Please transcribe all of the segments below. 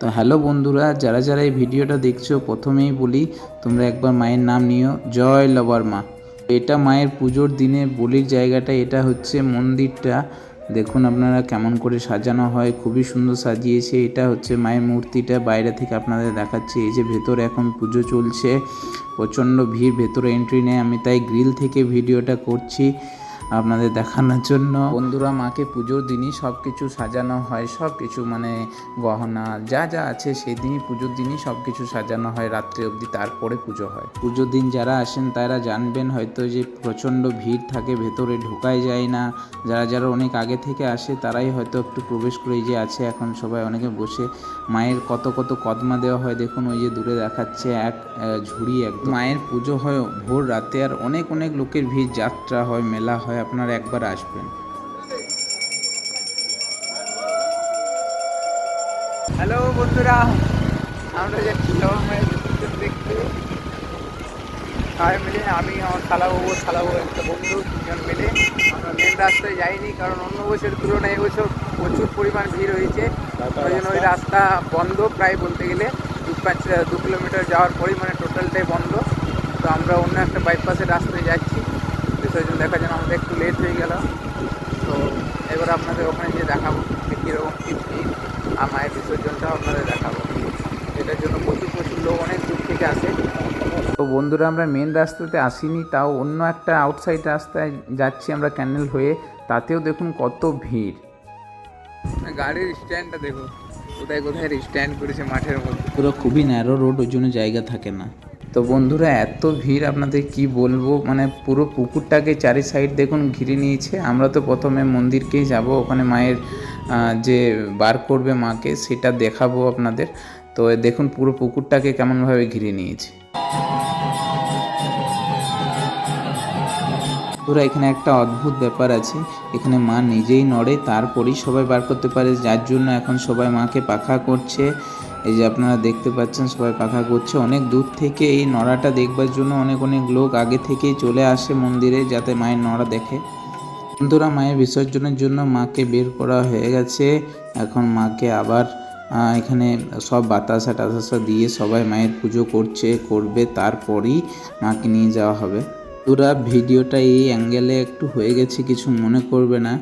তো হ্যালো বন্ধুরা, যারা যারা এই ভিডিওটা দেখছ, প্রথমেই বলি, তোমরা একবার মায়ের নাম নিও, জয় লবার মা এটা মায়ের পুজোর দিনে বলির জায়গাটা, এটা হচ্ছে মন্দিরটা। দেখুন আপনারা কেমন করে সাজানো হয়, খুবই সুন্দর সাজিয়েছে। এটা হচ্ছে মায়ের মূর্তিটা, বাইরে থেকে আপনাদের দেখাচ্ছি। এই যে ভেতরে এখন পুজো চলছে, প্রচণ্ড ভিড়, ভেতরে এন্ট্রি নেই আমি তাই গ্রিল থেকে ভিডিওটা করছি। আপনাদের দেখানোর জন্য। বন্ধুরা, মাকে পুজোর দিনই সব কিছু সাজানো হয় সব কিছু মানে গহনা যা যা আছে সেই দিনই পুজোর দিনই সব কিছু সাজানো হয়, রাত্রি অবধি তারপরে পুজো হয়। পুজোর দিন যারা আসেন তারা জানবেন হয়তো যে প্রচণ্ড ভিড় থাকে, ভেতরে ঢোকাই যায় না। যারা যারা অনেক আগে থেকে আসে তারাই হয়তো একটু প্রবেশ করে যে আছে, এখন সবাই অনেকে বসে। মায়ের কত কত কদমা দেওয়া হয় দেখুন, ওই যে দূরে দেখাচ্ছে এক ঝুড়ি এক মায়ের পুজো হয় ভোর রাতে আর অনেক অনেক লোকের ভিড়, যাত্রা হয়, মেলা হয়। আপনারা একবার আসবেন। হ্যালো বন্ধুরা, আমরা যাচ্ছি দেখতে। সবাই মিলে আমি, আমার খালাবাবু খালাবু একটা বন্ধু, দুজন মিলে। আমরা মেন রাস্তায় যাইনি, কারণ অন্য বছরের তুলনায় এবছর প্রচুর পরিমাণ ভিড় হয়েছে। ওই জন্য ওই রাস্তা বন্ধ প্রায় বলতে গেলে। দু পাঁচ, দু কিলোমিটার যাওয়ার পরই মানে টোটালটাই বন্ধ। তো আমরা অন্য একটা বাইপাসের রাস্তায় যাচ্ছি। বিসর্জন দেখার জন্য আমাদের একটু লেট হয়ে গেল। তো এবার আপনাদের ওখানে গিয়ে দেখাবো যে কীরকম কী ভিড় আর মায়ের বিসর্জনটাও আপনাদের দেখাবো। এটার জন্য প্রচুর প্রচুর লোক অনেক দূর থেকে আসে। তো বন্ধুরা আমরা মেন রাস্তাতে আসিনি তাও অন্য একটা আউটসাইড রাস্তায় যাচ্ছি আমরা ক্যানেল হয়ে। তাতেও দেখুন কত ভিড়। গাড়ির স্ট্যান্ডটা দেখো কোথায় কোথায় স্ট্যান্ড করেছে মাঠের মধ্যে। পুরো খুবই ন্যারো রোড ওই জন্য জায়গা থাকে না। তো বন্ধুরা, এত ভিড় আপনাদের কি বলব? মানে পুরো পুকুরটাকে চারি সাইড দেখুন, ঘিরে নিয়েছে। আমরা তো প্রথমে মন্দিরকেই যাব, ওখানে মায়ের যে বার করবে মাকে, সেটা দেখাবো আপনাদের। তো দেখুন, পুরো পুকুরটাকে কেমনভাবে ঘিরে নিয়েছে। বন্ধুরা, এখানে একটা অদ্ভুত ব্যাপার আছে। এখানে মা নিজেই নড়ে, তারপরেই সবাই বার করতে পারে। যার জন্য এখন সবাই মাকে পাখা করছে। এই যে আপনারা দেখতে পাচ্ছেন, সবাই পাখা করছে। অনেক দূর থেকে এই নড়াটা দেখবার জন্য অনেক অনেক লোক আগে থেকেই চলে আসে মন্দিরে যাতে মায়ের নড়া দেখে। বন্ধুরা, মায়ের বিসর্জনের জন্য মাকে বের করা হয়ে গেছে। এখন মাকে আবার এখানে সব বাতাসা টাতাসা দিয়ে সবাই মায়ের পুজো করছে, করবে, তারপরেই মাকে নিয়ে যাওয়া হবে। পুরা ভিডিওটা এই অ্যাঙ্গেলে একটু হয়ে গেছে, কিছু মনে করবে না।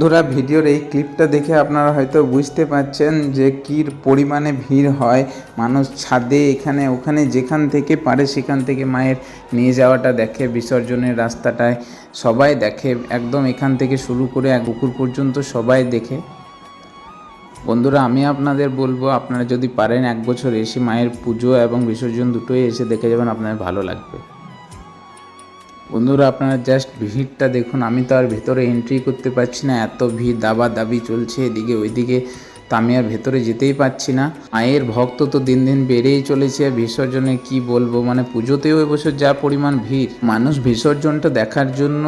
বন্ধুরা, ভিডিওর এই ক্লিপটা দেখে আপনারা হয়তো বুঝতে পারছেন যে কী পরিমাণে ভিড় হয়। মানুষ ছাদে এখানে, ওখানে, যেখান থেকে পারে সেখান থেকে মায়ের নিয়ে যাওয়াটা দেখে, বিসর্জনের রাস্তাটায় সবাই দেখে, একদম এখান থেকে শুরু করে এক পুকুর পর্যন্ত সবাই দেখে। বন্ধুরা, আমি আপনাদের বলব, আপনারা যদি পারেন এক বছর এসে মায়ের পুজো এবং বিসর্জন দুটোই এসে দেখে যাবেন, আপনাদের ভালো লাগবে। বন্ধুরা, আপনারা জাস্ট ভিড়টা দেখুন। আমি তো আর ভেতরে এন্ট্রি করতে পারছি না। এত ভিড় দাবা দাবি চলছে এদিকে ওইদিকে। তো আমি আর ভেতরে যেতেই পারছি না। আয়ের ভক্ত তো দিন দিন বেড়েই চলেছে। বিসর্জনে কি বলব? মানে পুজোতেও এবছর যা পরিমাণ ভিড়। মানুষ বিসর্জনটা দেখার জন্য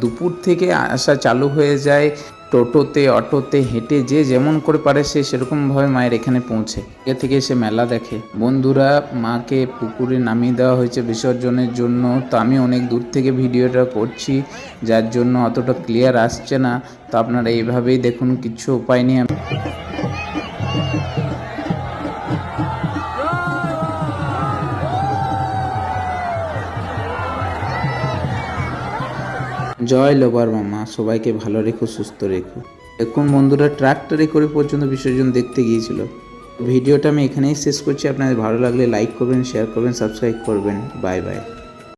দুপুর থেকে আসা চালু হয়ে যায়। টোটোতে, অটোতে হেঁটে যে যেমন করে পারে সে সেরকমভাবে মায়ের এখানে পৌঁছে। এ থেকে সে মেলা দেখে। বন্ধুরা, মাকে পুকুরে নামিয়ে দেওয়া হয়েছে বিসর্জনের জন্য। তো আমি অনেক দূর থেকে ভিডিওটা করছি, যার জন্য অতটা ক্লিয়ার আসছে না। তো আপনারা এইভাবেই দেখুন, কিছু উপায় নেই আমি জয় লোবার মামা, সবাইকে ভালো রেখো, সুস্থ রেখো। এখন বন্ধুরা ট্রাক্টরে করে পর্যন্ত বিসর্জন দেখতে গিয়েছিল। ভিডিওটা আমি এখানেই শেষ করছি। আপনাদের ভালো লাগলে লাইক করবেন শেয়ার করবেন সাবস্ক্রাইব করবেন। Bye bye